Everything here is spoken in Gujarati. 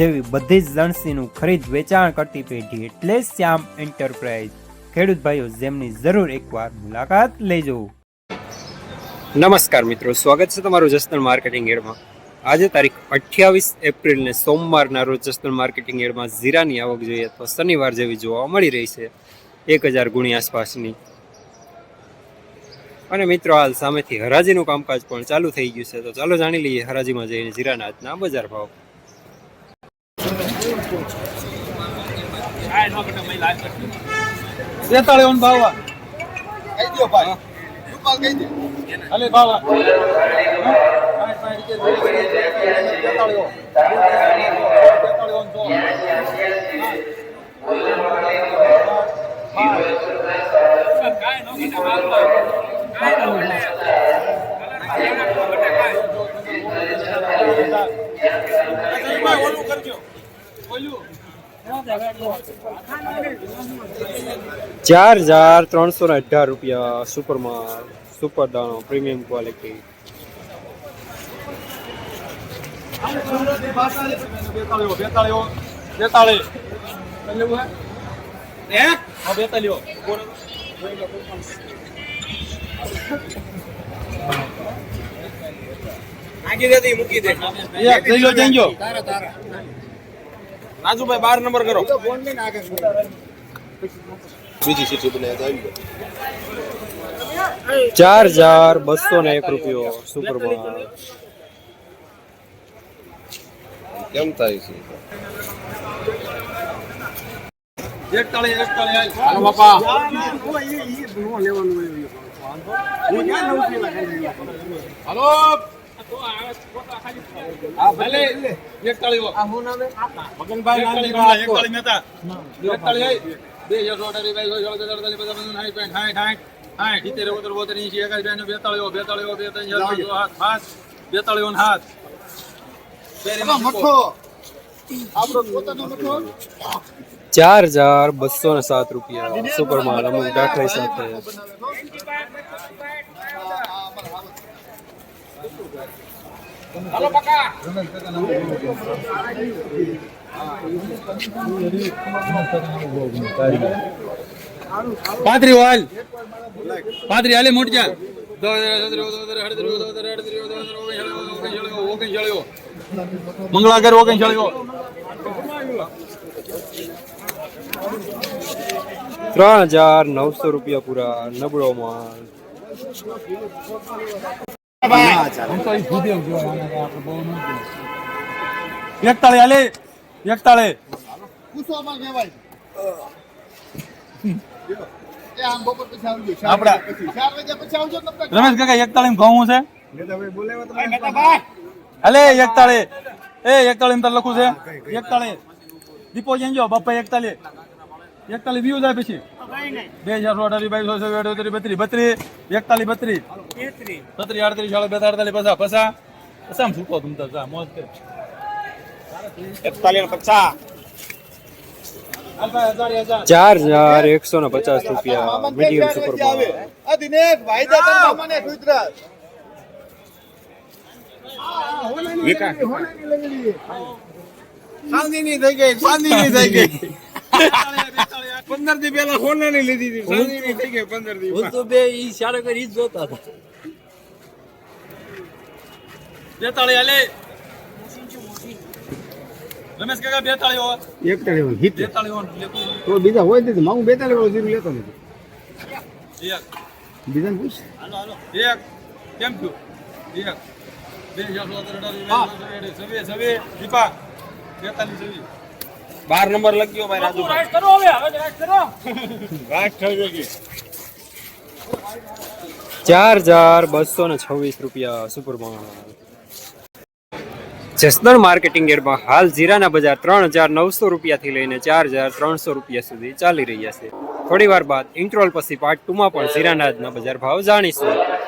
જેવી બધી જ લણસીનું ખરીદ વેચાણ કરતી પેઢી એટલે શ્યામ એન્ટરપ્રાઇઝ. ખેડૂત ભાઈઓ, જેમની જરૂર એકવાર મુલાકાત લેજો. નમસ્કાર મિત્રો, સ્વાગત છે તમારું જસદણ માર્કેટિંગ એડમાં. આજે તારીખ અઠ્યાવીસ એપ્રિલને સોમવારના રોજ જસદણ માર્કેટિંગ એડમાં જીરાની આવક જોઈએ તો શનિવાર જેવી જોવા મળી રહી છે, એક હજાર ગુણી આસપાસની. અને મિત્રો, હાલ સામેથી હરાજીનું કામકાજ પણ ચાલુ થઈ ગયું છે, તો ચાલો જાણી લઈએ હરાજીમાં જઈને જીરાના આજના બજાર ભાવ. બેતાળી ઓન બાવા કહી દો ભાઈ રૂપાલ કહી દે અલે બાવા ઓલું કરજો ચાર હજાર ત્રણસો ને અઢાર રૂપિયા સુપરમાં સુપર દાણો પ્રીમિયમ ક્વોલિટી બેતાળીઓ બેતાળીઓ જઈ લેવું જઈ હે હા બેતાળીઓ રાજુભાઈ બાર નંબર કરો. બીજી સીટી બને ચાર હજાર બસો ને એક રૂપિયો સુપર કેમ થાય છે? હાલો. ચાર હજાર બસો ને સાત રૂપિયા. સુપરમાં અમુક દાખલા સાથે. હાલો પકા પાંત્રી વાલ પાંત્રી હાલે મોટી ચાલ મંગળાગર ઓગણ ચાલ્યો ત્રણ હજાર નવસો રૂપિયા પૂરા નબળો માલ એકતાળી હાલે એકતાળી રમેશ કાકા એકતાળી ઘઉં છે હાલે એકતાળી એ એકતાળી તાર લખું છે એકતાળી દીપો જઈજો બાપા એકતાળી એકતાળી વ્યૂ જાય પછી બે હજાર સો અઢારી બાવીસ સો બત્રીસ બત્રીસ એકતાળી બત્રીસ. સત્રી આડત્રીસ ચાલો બેતા અડતાલીસ પસા. પસા પસામ છૂટો તમ તો મોજ કર એકતાલીસ પચાસ. ચાર હજાર એકસો ને પચાસ રૂપિયા મીડિયમ શાંતિની થઈ ગઈ શાંતિની થઈ ગઈ. પંદર દી પેલા સોનાની લીધી હતી. શાંતિની થઈ ગઈ પંદર દી બેતાળી હાલે. રમેશ કાકા બેતાળી હો એક તાળી હિટ બેતાળી હો તો બીજા હોય તો મારું બેતાળી વાળો જીરું લેતો નથી. એક. બીજાને પૂછ. એક. કેમ થયું? એક. બે દીપા બેતાલીસ છવ્વીસ બાર નંબર લખ્યો ભાઈ રાજુ ચાર હજાર બસો ને છવ્વીસ રૂપિયા સુપરમાં જસદણ માર્કેટિંગ યાર્ડમાં હાલ જીરાના બજાર ત્રણ હજાર નવસો રૂપિયાથી લઈને ચાર હજાર ત્રણસો રૂપિયા સુધી ચાલી રહ્યા છે. થોડી વાર બાદ ઇન્ટ્રોલ પછી પાર્ટ ટુમાં પણ જીરાના બજાર ભાવ જાણીશું.